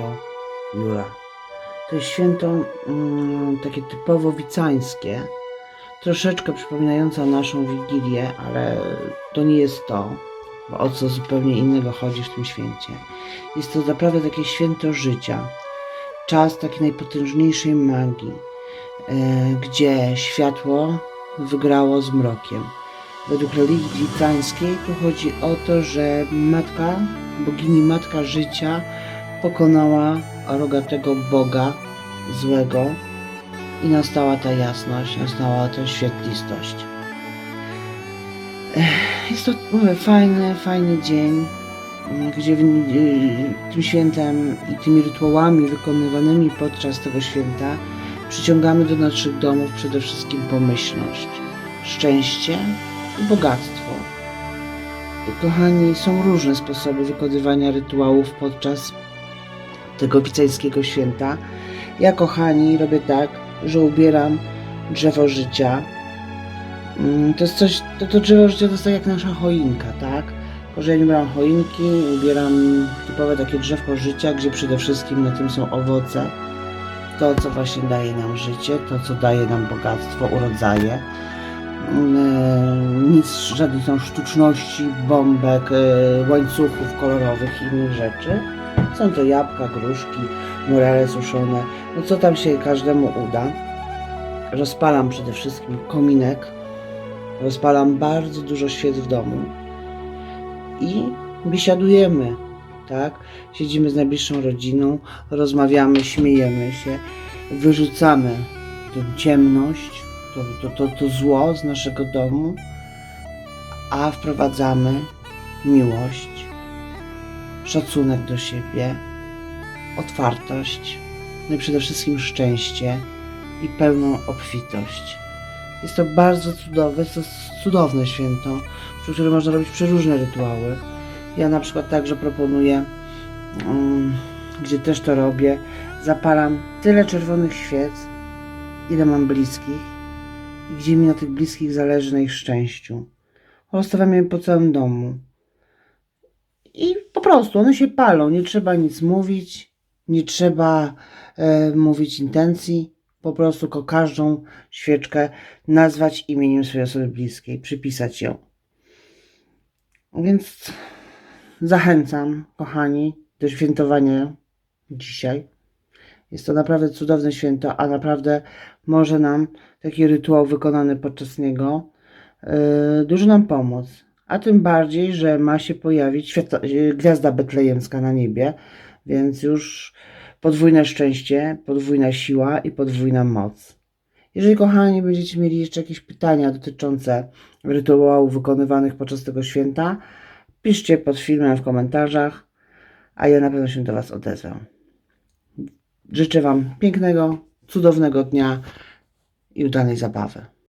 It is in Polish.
święto Jura. To jest święto mm, takie typowo wicańskie, troszeczkę przypominające naszą Wigilię, ale to nie jest to, bo o co zupełnie innego chodzi w tym święcie. Jest to naprawdę takie święto życia, czas takiej najpotężniejszej magii, e, gdzie światło wygrało z mrokiem. Według religii wicańskiej tu chodzi o to, że matka, bogini matka życia pokonała rogatego boga złego i nastała ta jasność, nastała ta świetlistość. Jest to mówię, fajny, fajny dzień, gdzie w, y, tym świętem i tymi rytuałami wykonywanymi podczas tego święta przyciągamy do naszych domów przede wszystkim pomyślność, szczęście i bogactwo. Kochani, są różne sposoby wykonywania rytuałów podczas tego wiceńskiego święta. Ja, kochani, robię tak, że ubieram drzewo życia. Mm, To jest coś, to, to drzewo życia to jest tak jak nasza choinka, tak? Tylko, że ja ubieram choinki, ubieram typowe takie drzewko życia, gdzie przede wszystkim na tym są owoce. To, co właśnie daje nam życie, to, co daje nam bogactwo, urodzaje. Mm, Nic, żadnych tam sztuczności, bombek, e, łańcuchów kolorowych i innych rzeczy. Są to jabłka, gruszki, morele suszone, no co tam się każdemu uda. Rozpalam przede wszystkim kominek, rozpalam bardzo dużo świec w domu i biesiadujemy, tak? Siedzimy z najbliższą rodziną, rozmawiamy, śmiejemy się, wyrzucamy tę ciemność, to, to, to, to zło z naszego domu, a wprowadzamy miłość, szacunek do siebie, otwartość, no i przede wszystkim szczęście i pełną obfitość. Jest to bardzo cudowne, jest to cudowne święto, przy którym można robić przeróżne rytuały. Ja na przykład także proponuję, um, gdzie też to robię, zapalam tyle czerwonych świec, ile mam bliskich i gdzie mi na tych bliskich zależy na ich szczęściu. Rozstawiam je po całym domu. I prostu one się palą, nie trzeba nic mówić, nie trzeba e, mówić intencji, po prostu ko każdą świeczkę nazwać imieniem swojej osoby bliskiej, przypisać ją. Więc zachęcam, kochani, do świętowania dzisiaj. Jest to naprawdę cudowne święto, a naprawdę może nam taki rytuał wykonany podczas niego yy, dużo nam pomóc. A tym bardziej, że ma się pojawić światła, yy, gwiazda betlejemska na niebie, więc już podwójne szczęście, podwójna siła i podwójna moc. Jeżeli, kochani, będziecie mieli jeszcze jakieś pytania dotyczące rytuałów wykonywanych podczas tego święta, piszcie pod filmem w komentarzach, a ja na pewno się do Was odezwę. Życzę Wam pięknego, cudownego dnia i udanej zabawy.